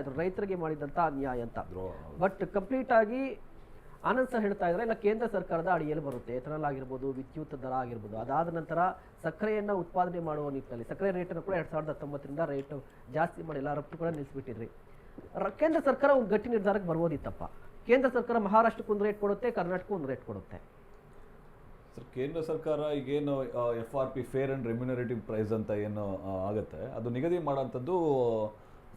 ಇದ್ರು ರೈತರಿಗೆ ಮಾಡಿದಂತ ಅನ್ಯಾಯ ಅಂತ. ಬಟ್ ಕಂಪ್ಲೀಟ್ ಆಗಿ ಆನಂದ್ ಸರ್ ಹೇಳ್ತಾ ಇದ್ರೆ ಇಲ್ಲ ಕೇಂದ್ರ ಸರ್ಕಾರದ ಅಡಿಯಲ್ಲಿ ಬರುತ್ತೆ ಎಥನಾಲ್ ಆಗಿರ್ಬೋದು ವಿದ್ಯುತ್ ದರ ಆಗಿರ್ಬೋದು ಅದಾದ ನಂತರ ಸಕ್ಕರೆಯನ್ನ ಉತ್ಪಾದನೆ ಮಾಡುವ ನಿಟ್ಟಿನಲ್ಲಿ ಸಕ್ಕರೆ ರೇಟನ್ನು ಕೂಡ ಎರಡ್ ಸಾವಿರದ ಹತ್ತೊಂಬತ್ತರಿಂದ ರೇಟ್ ಜಾಸ್ತಿ ಮಾಡಿಲ್ಲ ರಫ್ತು ಕೂಡ ನಿಲ್ಲಿಸ್ಬಿಟ್ಟಿದ್ರಿ ಕೇಂದ್ರ ಸರ್ಕಾರ ಒಂದು ಗಟ್ಟಿ ನಿರ್ಧಾರಕ್ಕೆ ಬರ್ಬೋದಿತ್ತಪ್ಪ. ಕೇಂದ್ರ ಸರ್ಕಾರ ಮಹಾರಾಷ್ಟ್ರಕ್ಕೆ ಒಂದು ರೇಟ್ ಕೊಡುತ್ತೆ ಕರ್ನಾಟಕಕ್ಕೆ ಒಂದು ರೇಟ್ ಕೊಡುತ್ತೆ. ಸರ್ ಕೇಂದ್ರ ಸರ್ಕಾರ ಈಗೇನು F R P fair and remunerative price ಅಂತ ಏನು ಆಗುತ್ತೆ ಅದು ನಿಗದಿ ಮಾಡೋಂಥದ್ದು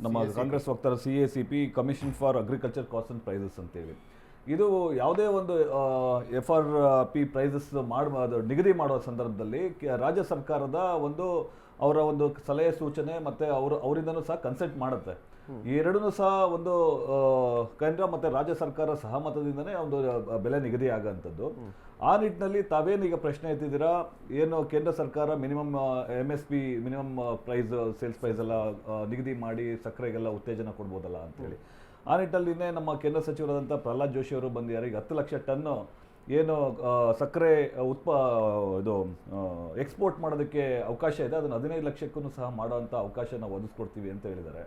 ನಮ್ಮ ಕಾಂಗ್ರೆಸ್ ವಕ್ತಾರ C A C P commission for agriculture cost and prices ಅಂತೇಳಿ. ಇದು ಯಾವುದೇ ಒಂದು ಎಫ್ ಆರ್ ಪಿ ಪ್ರೈಸಸ್ ಮಾಡ ನಿಗದಿ ಮಾಡುವ ಸಂದರ್ಭದಲ್ಲಿ ರಾಜ್ಯ ಸರ್ಕಾರದ ಒಂದು, ಅವರ ಒಂದು ಸಲಹೆ ಸೂಚನೆ ಮತ್ತೆ ಅವರು, ಅವರಿಂದನೂ ಸಹ ಕನ್ಸಲ್ಟ್ ಮಾಡುತ್ತೆ. ಈ ಎರಡನ್ನೂ ಸಹ ಒಂದು ಕೇಂದ್ರ ಮತ್ತೆ ರಾಜ್ಯ ಸರ್ಕಾರ ಸಹಮತದಿಂದನೇ ಒಂದು ಬೆಲೆ ನಿಗದಿ ಆಗೋಂಥದ್ದು ಆ ನಿಟ್ಟಿನಲ್ಲಿ ತಾವೇನೀಗ ಪ್ರಶ್ನೆ ಎತ್ತಿದ್ದೀರಾ? ಏನು ಕೇಂದ್ರ ಸರ್ಕಾರ minimum M S P minimum price sales price ಎಲ್ಲ ನಿಗದಿ ಮಾಡಿ ಸಕ್ಕರೆಗೆಲ್ಲ ಉತ್ತೇಜನ ಕೊಡ್ಬೋದಲ್ಲ ಅಂತೇಳಿ. ಆ ನಿಟ್ಟಿನಲ್ಲಿನೇ ನಮ್ಮ ಕೇಂದ್ರ ಸಚಿವರಾದಂಥ ಪ್ರಹ್ಲಾದ್ ಜೋಶಿ ಅವರು ಬಂದಿದ್ದಾರೆ. ಈಗ ಹತ್ತು ಲಕ್ಷ ಟನ್ನು ಏನು ಸಕ್ಕರೆ ಉತ್ಪ ಇದು ಎಕ್ಸ್ಪೋರ್ಟ್ ಮಾಡೋದಕ್ಕೆ ಅವಕಾಶ ಇದೆ. ಅದನ್ನು ಹದಿನೈದು ಲಕ್ಷಕ್ಕೂ ಸಹ ಮಾಡೋವಂಥ ಅವಕಾಶ ನಾವು ಒದಗಿಸ್ಕೊಡ್ತೀವಿ ಅಂತ ಹೇಳಿದ್ದಾರೆ.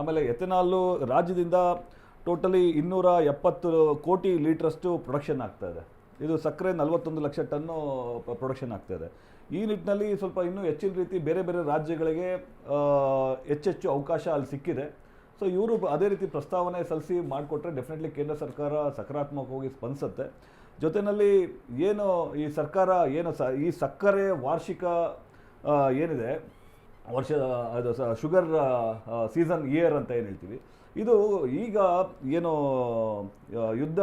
ಆಮೇಲೆ ಎಥೆನಾಲು ರಾಜ್ಯದಿಂದ ಟೋಟಲಿ ಇನ್ನೂರ ಎಪ್ಪತ್ತು ಕೋಟಿ ಲೀಟ್ರಷ್ಟು ಪ್ರೊಡಕ್ಷನ್ ಆಗ್ತಾ ಇದೆ. ಇದು ಸಕ್ಕರೆ ನಲವತ್ತೊಂದು ಲಕ್ಷ ಟನ್ನು ಪ್ರೊಡಕ್ಷನ್ ಆಗ್ತಾ ಇದೆ. ಈ ನಿಟ್ಟಿನಲ್ಲಿ ಸ್ವಲ್ಪ ಇನ್ನೂ ಹೆಚ್ಚಿನ ರೀತಿ ಬೇರೆ ಬೇರೆ ರಾಜ್ಯಗಳಿಗೆ ಹೆಚ್ಚೆಚ್ಚು ಅವಕಾಶ ಅಲ್ಲಿ ಸಿಕ್ಕಿದೆ. ಸೊ ಇವರು ಅದೇ ರೀತಿ ಪ್ರಸ್ತಾವನೆ ಸಲ್ಲಿಸಿ ಮಾಡಿಕೊಟ್ರೆ ಡೆಫಿನೆಟ್ಲಿ ಕೇಂದ್ರ ಸರ್ಕಾರ ಸಕಾರಾತ್ಮಕವಾಗಿ ಸ್ಪಂದಿಸುತ್ತೆ. ಜೊತೆಯಲ್ಲಿ ಏನು ಈ ಸರ್ಕಾರ ಏನು ಸ, ಈ ಸಕ್ಕರೆ ವಾರ್ಷಿಕ ಏನಿದೆ, ವರ್ಷ, ಅದು ಶುಗರ್ ಸೀಸನ್ ಇಯರ್ ಅಂತ ಏನು ಹೇಳ್ತೀವಿ ಇದು ಈಗ ಏನು ಯುದ್ಧ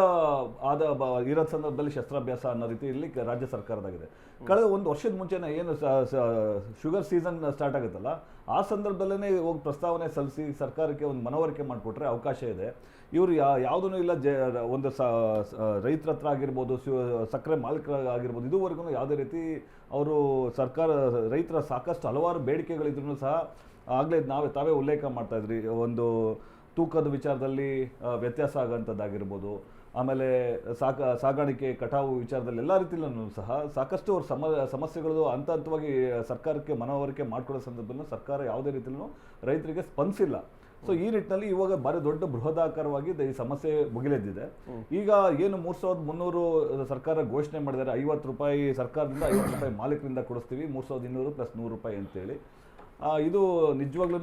ಆದ ಇರೋ ಸಂದರ್ಭದಲ್ಲಿ ಶಸ್ತ್ರಾಭ್ಯಾಸ ಅನ್ನೋ ರೀತಿಯಲ್ಲಿ ಇಲ್ಲಿ ರಾಜ್ಯ ಸರ್ಕಾರದಾಗಿದೆ. ಕಳೆದ ಒಂದು ವರ್ಷದ ಮುಂಚೆನೇ ಏನು ಶುಗರ್ ಸೀಸನ್ ಸ್ಟಾರ್ಟ್ ಆಗುತ್ತಲ್ಲ, ಆ ಸಂದರ್ಭದಲ್ಲೇ ಹೋಗಿ ಪ್ರಸ್ತಾವನೆ ಸಲ್ಲಿಸಿ ಸರ್ಕಾರಕ್ಕೆ ಒಂದು ಮನವರಿಕೆ ಮಾಡಿಕೊಟ್ರೆ ಅವಕಾಶ ಇದೆ. ಇವರು ಯಾವುದೂ ಇಲ್ಲ, ಜ ಒಂದು ಸ ರೈತರ ಹತ್ರ ಆಗಿರ್ಬೋದು ಸಕ್ಕರೆ ಮಾಲೀಕರ ಆಗಿರ್ಬೋದು, ಇದುವರೆಗೂ ಯಾವುದೇ ರೀತಿ ಅವರು ಸರ್ಕಾರ, ರೈತರ ಸಾಕಷ್ಟು ಹಲವಾರು ಬೇಡಿಕೆಗಳಿದ್ರು ಸಹ ಆಗಲೇ ನಾವೇ, ತಾವೇ ಉಲ್ಲೇಖ ಮಾಡ್ತಾಯಿದ್ರಿ ಒಂದು ತೂಕದ ವಿಚಾರದಲ್ಲಿ ವ್ಯತ್ಯಾಸ ಆಗೋಂಥದ್ದಾಗಿರ್ಬೋದು ಆಮೇಲೆ ಸಾಕ ಸಾಗಾಣಿಕೆ ಕಟಾವು ವಿಚಾರದಲ್ಲಿ ಎಲ್ಲ ರೀತಿಯಲ್ಲೂ ಸಹ ಸಾಕಷ್ಟು ಅವ್ರ ಸಮ ಸಮಸ್ಯೆಗಳು ಹಂತ ಹಂತವಾಗಿ ಸರ್ಕಾರಕ್ಕೆ ಮನವರಿಕೆ ಮಾಡಿಕೊಳ್ಳೋ ಸಂದರ್ಭದಲ್ಲಿ ಸರ್ಕಾರ ಯಾವುದೇ ರೀತಿಯಲ್ಲೂ ರೈತರಿಗೆ ಸ್ಪಂದಿಸಿಲ್ಲ. ಸೊ ಈ ನಿಟ್ಟಿನಲ್ಲಿ ಇವಾಗ ಭಾರಿ ದೊಡ್ಡ ಬೃಹದಾಕಾರವಾಗಿ ಈ ಸಮಸ್ಯೆ ಮುಗಿಲೆದ್ದಿದೆ. ಈಗ ಏನು ಮೂರ್ ಸಾವಿರದ ಮುನ್ನೂರು ಸರ್ಕಾರ ಘೋಷಣೆ ಮಾಡಿದ್ದಾರೆ ಐವತ್ತು ರೂಪಾಯಿ ಸರ್ಕಾರದಿಂದ ಐವತ್ತು ರೂಪಾಯಿ ಮಾಲೀಕರಿಂದ ಕೊಡಿಸ್ತೀವಿ ಮೂರು ಸಾವಿರದ ಇನ್ನೂರು ಪ್ಲಸ್ ನೂರು ರೂಪಾಯಿ ಅಂತೇಳಿ. ಇದು ನಿಜವಾಗ್ಲೂ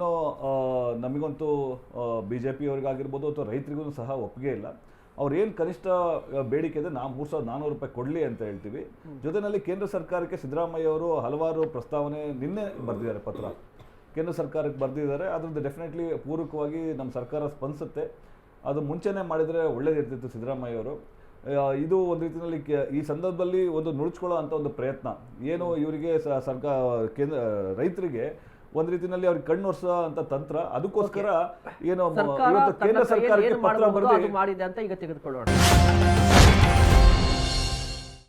ನಮಗಂತೂ ಬಿ ಜೆ ಪಿಯವರಿಗಾಗಿರ್ಬೋದು ಅಥವಾ ರೈತರಿಗೂ ಸಹ ಒಪ್ಪಿಗೆ ಇಲ್ಲ. ಅವ್ರು ಏನು ಕನಿಷ್ಠ ಬೇಡಿಕೆ ಇದೆ ನಾವು ಮೂರು ಸಾವಿರದ ನಾನ್ನೂರು ರೂಪಾಯಿ ಕೊಡಲಿ ಅಂತ ಹೇಳ್ತೀವಿ. ಜೊತೆಯಲ್ಲಿ ಕೇಂದ್ರ ಸರ್ಕಾರಕ್ಕೆ ಸಿದ್ದರಾಮಯ್ಯ ಅವರು ಹಲವಾರು ಪ್ರಸ್ತಾವನೆ ನಿನ್ನೆ ಬರೆದಿದ್ದಾರೆ ಪತ್ರ. ಕೇಂದ್ರ ಸರ್ಕಾರಕ್ಕೆ ಬರೆದಿದ್ದಾರೆ. ಅದ್ರದ್ದು ಡೆಫಿನೆಟ್ಲಿ ಪೂರಕವಾಗಿ ನಮ್ಮ ಸರ್ಕಾರ ಸ್ಪಂದಿಸುತ್ತೆ. ಅದು ಮುಂಚೆನೇ ಮಾಡಿದರೆ ಒಳ್ಳೇದಿರ್ತಿತ್ತು ಸಿದ್ದರಾಮಯ್ಯ ಅವರು ಇದು ಒಂದು ರೀತಿಯಲ್ಲಿ ಕೆ- ಈ ಸಂದರ್ಭದಲ್ಲಿ ಒಂದು ನುಡಿಸ್ಕೊಳ್ಳೋ ಅಂಥ ಒಂದು ಪ್ರಯತ್ನ. ಏನು ಇವರಿಗೆ ಸರ್ಕಾರ ಕೇಂದ್ರ ರೈತರಿಗೆ ಒಂದು ರೀತಿಯಲ್ಲಿ ಅವ್ರಿಗೆ ಕಣ್ಣೊರ್ಸೋ ಅಂತ ತಂತ್ರ. ಅದಕ್ಕೋಸ್ಕರ ಏನೋ ಇವತ್ತು ಕೇಂದ್ರ ಸರ್ಕಾರಕ್ಕೆ ಪತ್ರ ಬರೆದು ಮಾಡಿದೆ ಅಂತ ಈಗ ತೆಗೆದುಕೊಳ್ಳೋಣ.